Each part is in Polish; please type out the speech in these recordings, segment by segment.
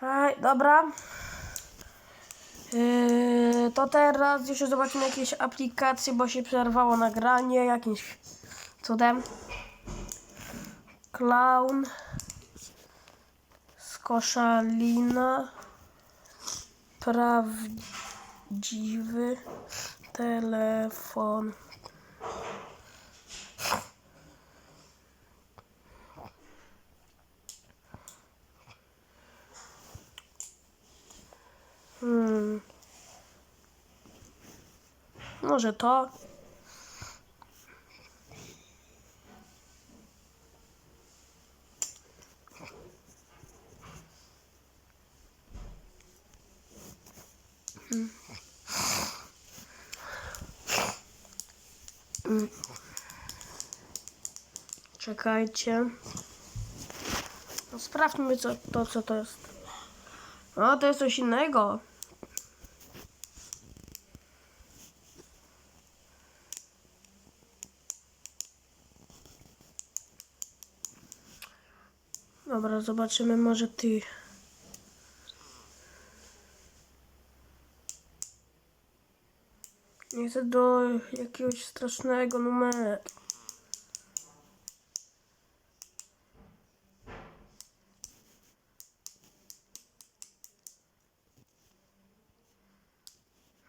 Hej, dobra. Yy, to teraz jeszcze zobaczymy jakieś aplikacje, bo się przerwało nagranie jakimś cudem. Clown. Skoszalina. Prawdziwy telefon. Hmm. Może to. Hmm. Hmm. Czekajcie. No, sprawdźmy co, to, co to jest. O, to jest coś innego. Dobra, zobaczymy może ty. Nie chcę do jakiegoś strasznego numeru.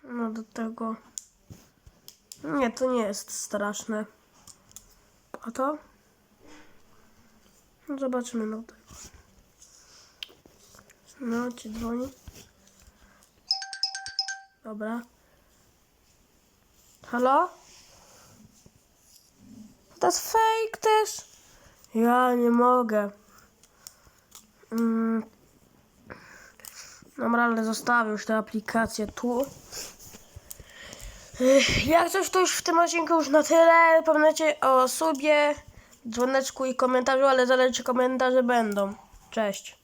No do tego. Nie, to nie jest straszne. A to? No zobaczymy no tego. No, ci dzwoni. Dobra. Halo? To jest fake też. Ja nie mogę. Mm. Dobra, ale zostawię już tę aplikację tu. Jak coś, to już w tym odcinku już na tyle. Pamiętajcie o subie, dzwoneczku i komentarzu, ale zależy komentarze będą. Cześć.